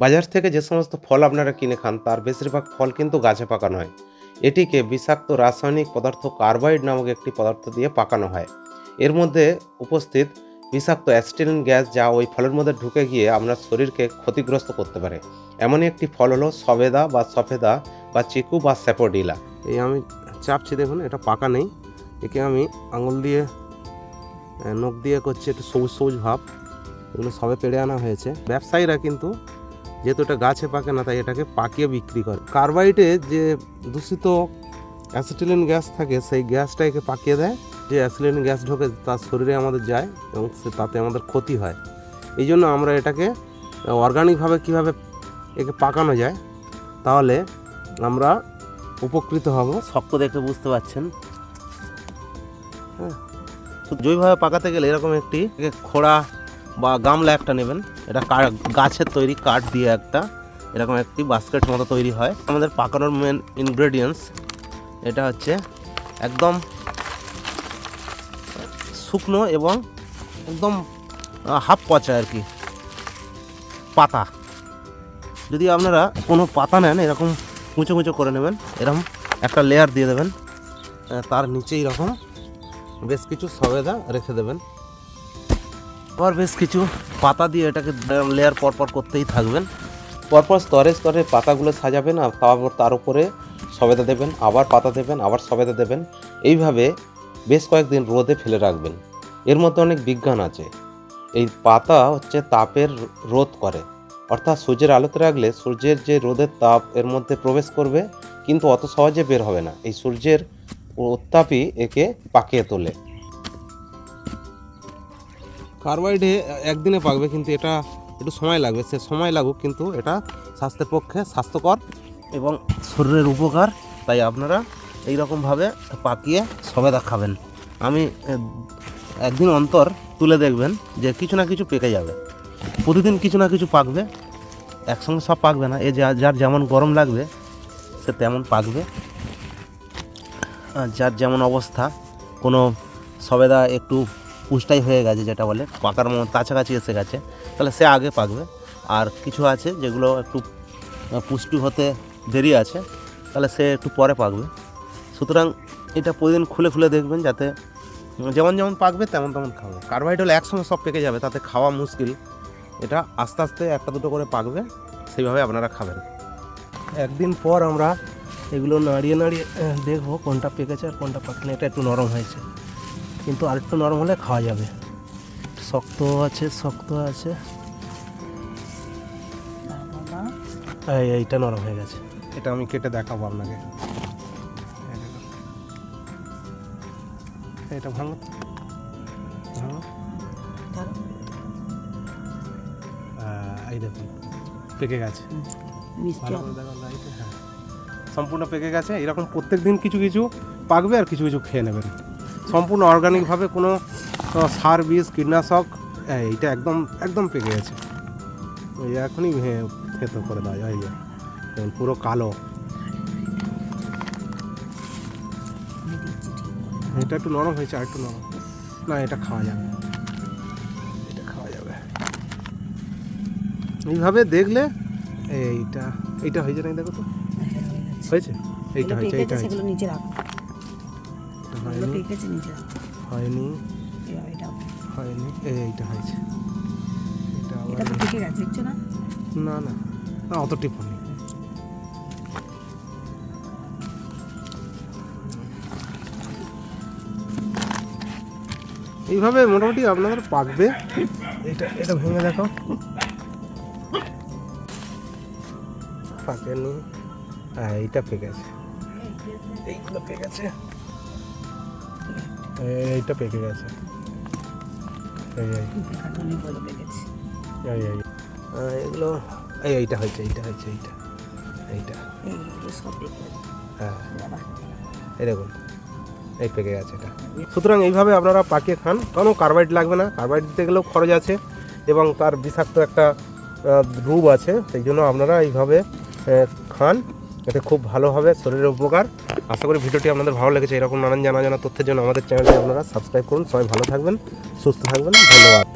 বাজার থেকে যে সমস্ত ফল আপনারা কিনে খান, তার বেশিরভাগ ফল কিন্তু গাছে পাকানো হয়। এটিকে বিষাক্ত রাসায়নিক পদার্থ কার্বাইড নামক একটি পদার্থ দিয়ে পাকানো হয়। এর মধ্যে উপস্থিত বিষাক্ত অ্যাসিটিলিন গ্যাস যা ওই ফলের মধ্যে ঢুকে গিয়ে আপনার শরীরকে ক্ষতিগ্রস্ত করতে পারে। এমনই একটি ফল হলো সবেদা বা সফেদা বা চিকু বা স্যাপোডিলা। এই আমি চাপছি দেখুন, এটা পাকা নেই। একে আমি আঙুল দিয়ে নখ দিয়ে করছি, একটু সবুজ সবুজ ভাব। এগুলো সবে পেড়ে আনা হয়েছে। ব্যবসায়ীরা কিন্তু যেহেতু এটা গাছে পাকে না, তাই এটাকে পাকিয়ে বিক্রি করে। কার্বাইডে যে দূষিত অ্যাসিটিলিন গ্যাস থাকে, সেই গ্যাসটা একে পাকিয়ে দেয়। যে অ্যাসিলিন গ্যাস ঢোকে তার শরীরে আমাদের যায় এবং সে- তাতে আমাদের ক্ষতি হয়। এই জন্য আমরা এটাকে অর্গানিকভাবে কীভাবে একে পাকানো যায়, তাহলে আমরা উপকৃত হব। শক্ত দেখে বুঝতে পারছেন? হ্যাঁ। জৈবভাবে পাকাতে গেলে এরকম একটি, একে খোড়া বা গামলা একটা নেবেন। এটা গাছের তৈরি কাঠ দিয়ে একটা, এরকম একটি বাস্কেট মতো তৈরি হয়। আমাদের পাকানোর মেন ইনগ্রেডিয়েন্টস এটা হচ্ছে একদম শুকনো এবং একদম হাফ পচা আর কি, পাতা। যদি আপনারা কোনো পাতা নেন, এরকম কুঁচো কুঁচো করে নেবেন, এরকম একটা লেয়ার দিয়ে দেবেন তার নিচে এরকম বেশ কিছু সবেদা রেখে দেবেন। আবার বেশ কিছু পাতা দিয়ে এটাকে লেয়ার পরপর করতেই থাকবেন। পরপর স্তরে স্তরে পাতাগুলো সাজাবেন আর তারপর তার উপরে সবেদা দেবেন, আবার পাতা দেবেন, আবার সবেদা দেবেন। এইভাবে বেশ কয়েকদিন রোদে ফেলে রাখবেন। এর মধ্যে অনেক বিজ্ঞান আছে। এই পাতা হচ্ছে তাপের রোধ করে। অর্থাৎ সূর্যের আলোতে রাখলে সূর্যের যে রোদের তাপ এর মধ্যে প্রবেশ করবে, কিন্তু অত সহজে বের হবে না। এই সূর্যের উত্তাপই একে পাকিয়ে তোলে। কার্বাইডে একদিনে পাকবে, কিন্তু এটা একটু সময় লাগবে। সে সময় লাগুক, কিন্তু এটা স্বাস্থ্যের পক্ষে স্বাস্থ্যকর এবং শরীরের উপকার। তাই আপনারা এই রকমভাবে পাকিয়ে সবেদা খাবেন। আমি একদিন অন্তর তুলে দেখবেন যে কিছু না কিছু পেকে যাবে। প্রতিদিন কিছু না কিছু পাকবে, একসঙ্গে সব পাকবে না। এ যা- যার যেমন গরম লাগবে, সে তেমন পাকবে। যার যেমন অবস্থা, কোনো সবেদা একটু পুষ্টাই হয়ে গেছে যেটা বলে, পাকার মতো, কাছাকাছি এসে গেছে। তাহলে সে আগে পাকবে। আর কিছু আছে যেগুলো একটু পুষ্টি হতে দেরি আছে, তাহলে সে একটু পরে পাকবে। সুতরাং এটা প্রতিদিন খুলে খুলে দেখবেন যাতে, যেমন যেমন পাকবে তেমন তেমন খাবে। কার্বোহাইড হলে একসঙ্গে সব পেকে যাবে, তাতে খাওয়া মুশকিল। এটা আস্তে আস্তে একটা দুটো করে পাকবে, সেইভাবে আপনারা খাবেন। একদিন পর আমরা এগুলো নাড়িয়ে নাড়িয়ে দেখব কোনটা পেকেছে আর কোনটা পাকেনি। এটা একটু নরম হয়েছে। কিন্তু আরেকটু নরম হলে খাওয়া যাবে। শক্ত আছে শক্ত আছে। এই এইটা নরম হয়ে গেছে। এটা আমি কেটে দেখাবো আপনাকে। এটা ভাঙো ভাঙো এই দেখুন পেকে গেছে। ভালো হ্যাঁ। সম্পূর্ণ পেকে গেছে এরকম প্রত্যেক দিন কিছু কিছু পাকবে আর কিছু কিছু খেয়ে নেবেন। সম্পূর্ণ অর্গানিকভাবে কোনো সার বীজ কীটনাশক এই, এইটা একদম একদম পেকে গেছে। এই এখনই থেতো করে দেওয়া যায় যে, পুরো কালো। এটা একটু নরম হয়েছে আর একটু নরম। না এটা খাওয়া যাবে। এটা খাওয়া যাবে। এইভাবে দেখলে এইটা এইটা হয়েছে না দেখো তো? হয়েছে? এইটা হয়েছে এইটা হয়েছে। নিচে রাখো। এটা হয়নি। হয়নি হয়নি। এই এইটা হয়েছে। এটা আবার না। না অত টিপনি। এইভাবে মোটামুটি আপনাদের পাকবে। এটা এটা ভেঙে দেখো। পাকেনি। হ্যাঁ এইটা পেকেছে। এইগুলো পেকেছে। এইটা পেকে গেছে। এই এই। এগুলো, এই, এইটা হয়েছে এইটা হয়েছে, এইটা এইটা। হ্যাঁ এই দেখুন, এই পেকে গেছে এটা। সুতরাং এইভাবে আপনারা পাকিয়ে খান কোনো কার্বাইড লাগবে না। কার্বাইড দিতে গেলেও খরচ আছে এবং তার বিষাক্ত একটা রূপ আছে। সেই জন্য আপনারা এইভাবে খান। এতে খুব ভালো হবে, শরীরের উপকার। আশা করি ভিডিওটি আপনাদের ভালো লেগেছে। এরকম নানান জানা জানা তথ্যের জন্য আমাদের চ্যানেলটি আপনারা সাবস্ক্রাইব করুন। সবাই ভালো থাকবেন, সুস্থ থাকবেন। ধন্যবাদ।